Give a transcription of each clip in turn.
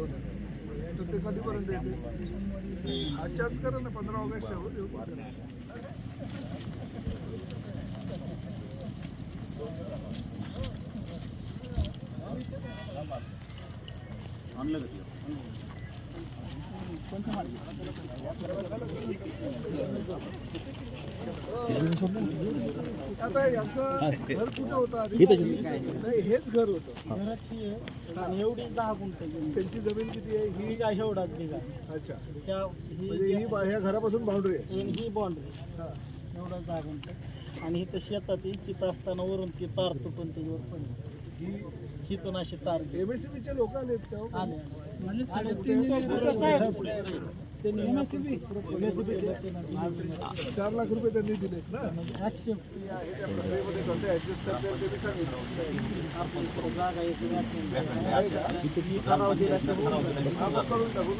कधी येते अशाच करा ना पंधरा ऑगस्ट आहे, हो, देऊ करा. आता यांचं घर कुठं होतं आधी? नाही हेच घर होतं. घराची आहे आणि एवढी दहा गुंठ त्यांची जमीन किती आहे? ही ही काय एवढाच बिघा अच्छा. त्या ही म्हणजे ही बा- ह्या घरापासून बाउंड्री आहे. ही बाउंड्री हा. एवढाच दहा गुंठ. आणि इथं शेतात इच्छित असताना वरून ती तार तुटून त्याच्यावर पण ही हिथून अशी तार गेली. एमएससीबीचे लोक आलेत का हो? आले. आणि आणि त्यांनी चार लाख रुपये त्यांनी दिलेत ना? ते आहे करून टाकू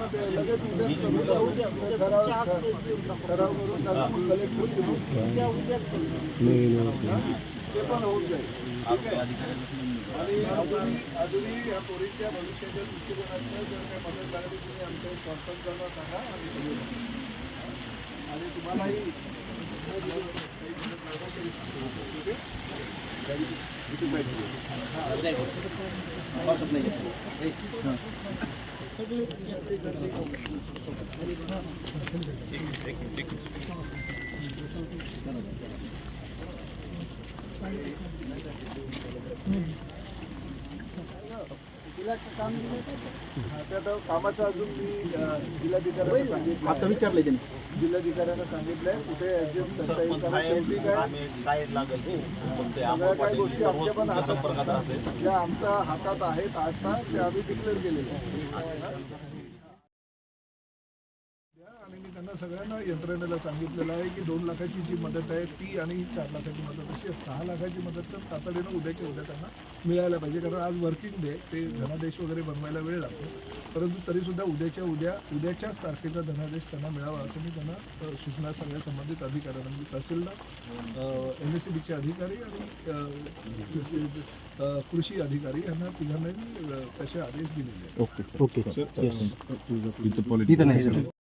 ठराव करून ते पण होऊन जाईल. ठीक आहे आणि अजूनही या पोरीच्या भविष्याच्या दृष्टिकोनातनं जर काही मदत तुम्ही आमच्या कॉन्फरन्सला सांगा आणि सगळे आणि तुम्हालाही काही मदत सगळे काम ते आता कामाचं अजून मी जिल्हाधिकाऱ्यांना सांगितलं आता विचारलंय त्यांनी. जिल्हाधिकाऱ्यांना सांगितलंय कुठे ऍडजस्ट करता येईल कारण शेवटी काय? लागेल सगळ्या काही गोष्टी पाटील आमच्या पण हातात ज्या आमच्या हातात आहेत आता ते आम्ही डिक्लेअर केलेले आणि मी त्यांना सगळ्यांना यंत्रणेला सांगितलेलं आहे की दोन लाखाची जी मदत आहे ती आणि ही चार लाखाची मदत अशी. सहा लाखाची मदत तर तातडीनं उद्याच्या उद्या त्यांना मिळायला पाहिजे. कारण आज वर्किंग डे ते धनादेश वगैरे बनवायला वेळ लागतो. परंतु तरीसुद्धा उद्याच्या उद्या उद्याच्याच तारखेचा धनादेश त्यांना मिळावा असं मी त्यांना सूचना सगळ्या संबंधित अधिकाऱ्यांना म्हणजे तहसीलदार एम एस सी बीचे अधिकारी आणि कृषी अधिकारी यांना तिघांनाही तसे आदेश दिलेले ओके ओके